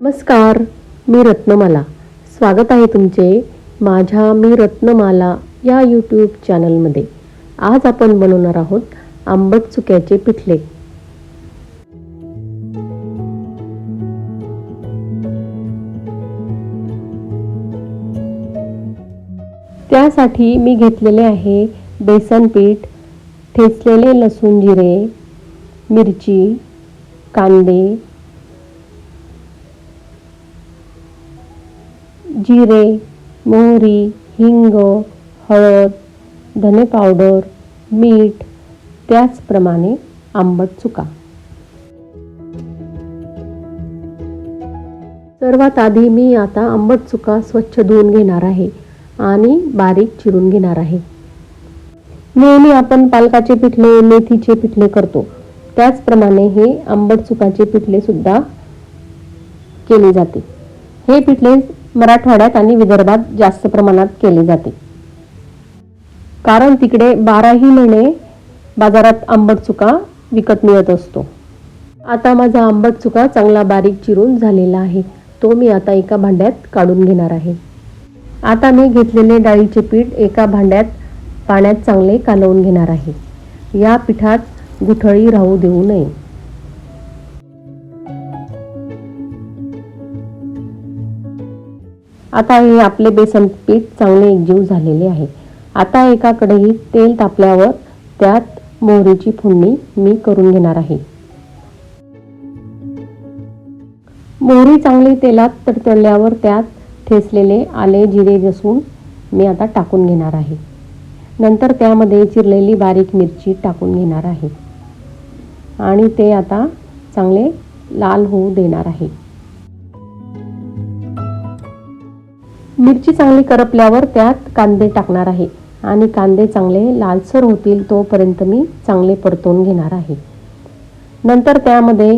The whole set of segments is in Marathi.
नमस्कार मी रत्नमाला. स्वागत आहे तुमचे माझ्या मी रत्नमाला या यूट्यूब चॅनलमध्ये आज आपण बनवणार आहोत आंबट चुक्याचे पिठले. त्यासाठी मी घेतलेले आहे बेसन पीठ ठेचलेले लसूण जिरे मिरची कांदे जिरे मोहरी हिंग हळद धने पावडर मीठ त्याचप्रमाणे आंबट चुका सर्वात आधी मी आता आंबट चुका स्वच्छ धुवून घेणार आहे आणि बारीक चिरून घेणार आहे. नेहमी आपण पालकाचे पिठले मेथीचे पिठले करतो. त्याचप्रमाणे हे आंबट चुकाचे पिठले सुद्धा केले जाते. हे पिठले मराठवाड्यात आणि विदर्भात जास्त प्रमाणात केले जाते. कारण तिकडे बाराही महिने बाजारात आंबट चुका विकत मिळत असतो. आता माझा आंबट चुका चांगला बारीक चिरून झालेला आहे. तो मी आता एका भांड्यात काढून घेणार आहे. आता मी घेतलेले डाळीचे पीठ एका भांड्यात पाण्यात चांगले कालवून घेणार आहे. या पिठात गुठळी राहू देऊ नये. आता हे आपले बेसन पीठ चांगले एकजीव झालेले आहे. आता एका कढईत तेल तापल्यावर त्यात मोहरीची फोडणी मी करून घेणार आहे. मोहरी चांगली तेलात तडतडल्यावर त्यात ठेसलेले आले जिरे लसूण मी आता टाकून घेणार आहे. नंतर त्यामध्ये चिरलेली बारीक मिरची टाकून घेणार आहे. आणि ते आता चांगले लाल होऊ देणार आहे. मिरची चांगली करपल्यावर त्यात कांदे टाकणार आहे. आणि कांदे चांगले लालसर होतील तोपर्यंत मी चांगले परतून घेणार आहे. नंतर त्यामध्ये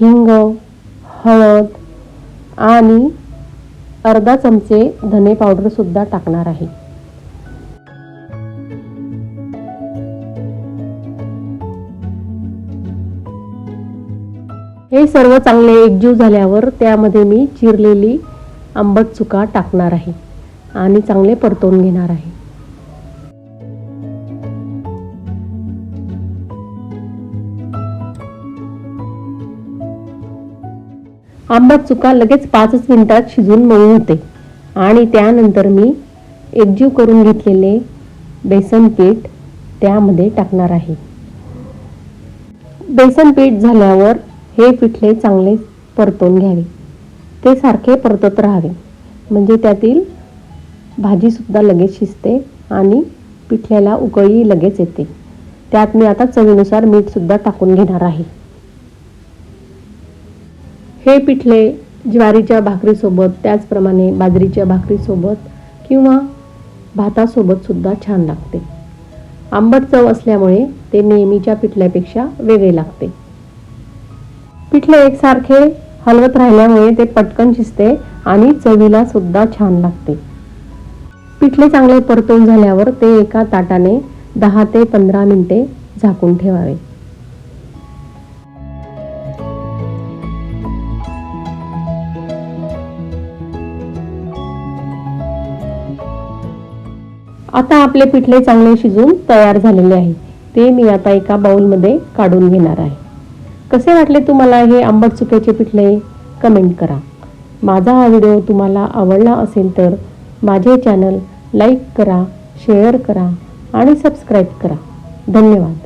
हिंग हळद आणि अर्धा चमचे धने पावडरसुद्धा टाकणार आहे. हे सर्व चांगले एकजीव झाल्यावर त्यामध्ये मी चिरलेली आंबट चुका टाकणार आहे आणि चांगले परतवून घेणार आहे. आंबट चुका लगेच पाचच मिनिटात शिजून मऊ होते. आणि त्यानंतर मी एकजीव करून घेतलेले बेसन पीठ त्यामध्ये टाकणार आहे. बेसन पीठ झाल्यावर हे पिठले चांगले परतून घ्यावे. ते सारखे परतत राहावे. म्हणजे त्यातील भाजीसुद्धा लगेच शिजते आणि पिठल्याला उकळी लगेच येते. त्यात मी आता चवीनुसार मीठसुद्धा टाकून घेणार आहे. हे पिठले ज्वारीच्या भाकरीसोबत त्याचप्रमाणे बाजरीच्या भाकरीसोबत किंवा भातासोबत सुद्धा छान लागते. आंबट चव असल्यामुळे ते नेहमीच्या पिठल्यापेक्षा वेगळे लागते. पिठले एकसारखे हलवत राहिल्यामुळे ते पटकन शिजते आणि चवीला सुद्धा छान लागते. पिठले चांगले परतून झाल्यावर ते एका ताटाने दहा ते पंधरा मिनिटे झाकून ठेवावे. आता आपले पिठले चांगले शिजून तयार झालेले आहे. ते मी आता एका बाउलमध्ये काढून घेणार आहे. कसे वाटले तुम्हाला हे आंबट चुक्याचे पिठले? कमेंट करा. माझा हा व्हिडिओ तुम्हाला आवडला असेल तर माझे चॅनल लाईक करा शेअर करा आणि सबस्क्राईब करा. धन्यवाद.